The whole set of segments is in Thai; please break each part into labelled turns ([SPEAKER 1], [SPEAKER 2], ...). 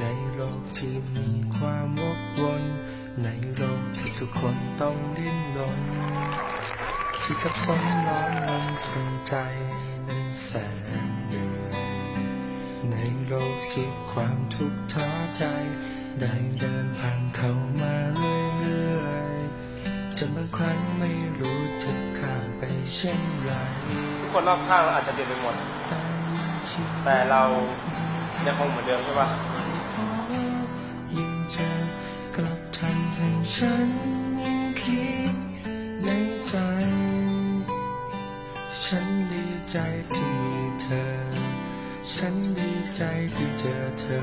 [SPEAKER 1] ในโลกที่มีความวกวนในโลกที่ทุกคนต้องดิ้นรนที่ซับซ้อนร้อนรนจนใจนั้นแสนเหนื่อยในโลกที่ความทุกข์ท้อใจ ได้เดินผ่านเข้ามาเรื่อยๆจนบางครั้งไม่รู้จะข้าไปเช่นไร
[SPEAKER 2] ทุกคนรอบข้างเราอาจจะเปลี่ยนไปหมด
[SPEAKER 1] แต่
[SPEAKER 2] เรายังคงเหมือนเดิมใช่ปะ
[SPEAKER 1] ทำให้ฉันยิ่งคิดในใจ ฉันดีใจที่มีเธอ ฉันดีใจที่เจอเธอ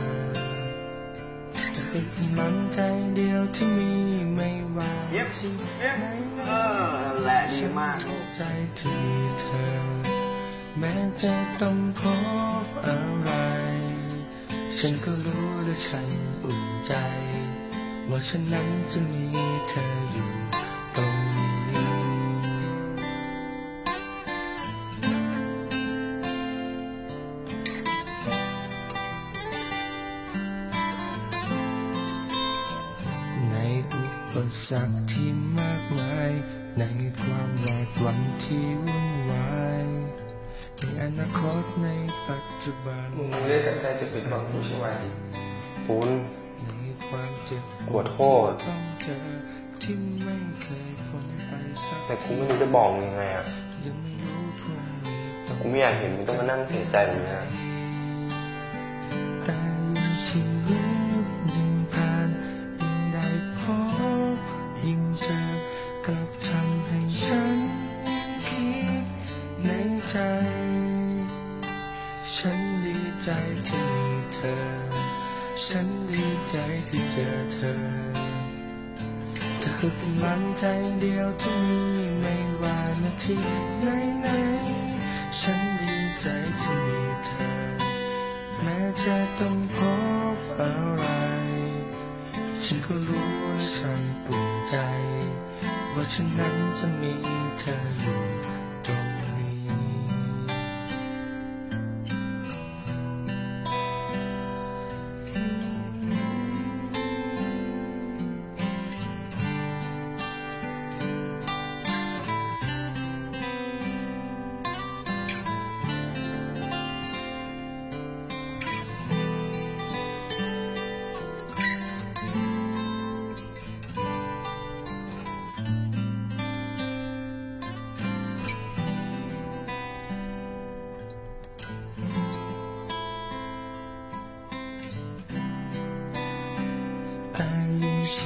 [SPEAKER 1] เธอคือกำลังใจเดียวที่มีไม่ว่า
[SPEAKER 3] เย็บ
[SPEAKER 1] ที่
[SPEAKER 3] เย็บ
[SPEAKER 1] ไหน
[SPEAKER 3] เออแหละดีมาก
[SPEAKER 1] ใจที่มีเธอ แม้จะต้องพบอะไร ฉันก็รู้และฉันอุ่นใจ ว่าฉันนั้นจะมีเธออยู่ตรงนี้ในอุปสรรคที่มากมาย ในความแวดวันที่วุ่นวายในอนาคตในปัจจุบัน
[SPEAKER 2] มึงไม่ได้ตั้งใจจะปิดบังกูใช่ไหมปุ้น
[SPEAKER 1] ในความเจ็บ
[SPEAKER 2] ขอโทษ
[SPEAKER 1] ต้องเจอที่ไม่เคยพ้นไปสัก
[SPEAKER 2] แต่กูไม่รู้จะบอกมึงยังไงอะ
[SPEAKER 1] ยังไม่รู้พรุ่งนี้ต้อง
[SPEAKER 2] กูไม่อยากเห็นมึงต้องมานั่งเสียใจแบบเนี้ย
[SPEAKER 1] แต่ยิ่งชีวิตยิ่งผ่านยิ่งได้พบยิ่งเจอกลับทำให้ฉันยิ่งคิดในใจฉันดีใจที่มีเธอ ฉันดีใจที่เจอเธอ เธอคือกำลังใจเดียวที่มีไม่ว่านาทีไหนไหนๆฉันดีใจที่มีเธอ แม้จะต้องพบอะไร ฉันก็รู้และฉันปุ่นใจ ว่าฉันนั้นจะมีเธออยู่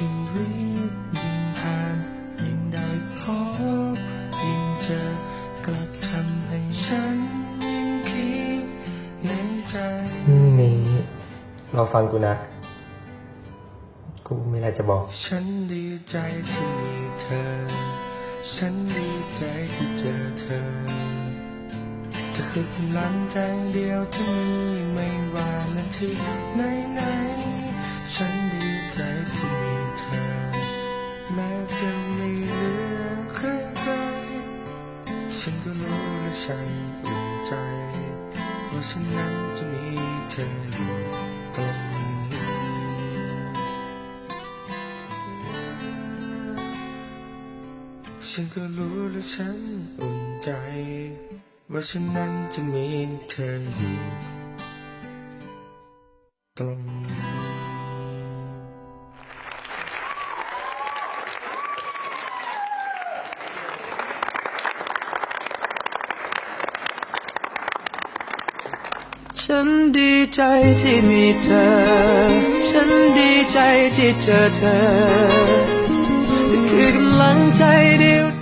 [SPEAKER 1] ชีวิตยิ่งผ่านยิ่งได้พบยิ่งเจอกลับทำให้ฉันยิ่งคิดในใจ
[SPEAKER 2] นี่เราฟังกูนะ กูมีอะไรจะบอก
[SPEAKER 1] ฉันดีใจที่มีเธอ ฉันดีใจที่เจอเธอเธอคือกำลังใจเดียวที่มีไม่ว่านาทีไหนไหนๆฉันดีใจที่มี เธอ แม้จะไม่เหลือใครใครฉันก็รู้และฉันอุ่นใจ ว่าฉันนั้นจะมีเธออยู่ตรงนี้ฉันก็รู้และฉันอุ่นใจ ว่าฉันนั้นจะมีเธออยู่ตรง
[SPEAKER 4] ฉันดีใจที่มีเธอ ฉันดีใจที่เจอเธอจะคือกำลังใจเดียว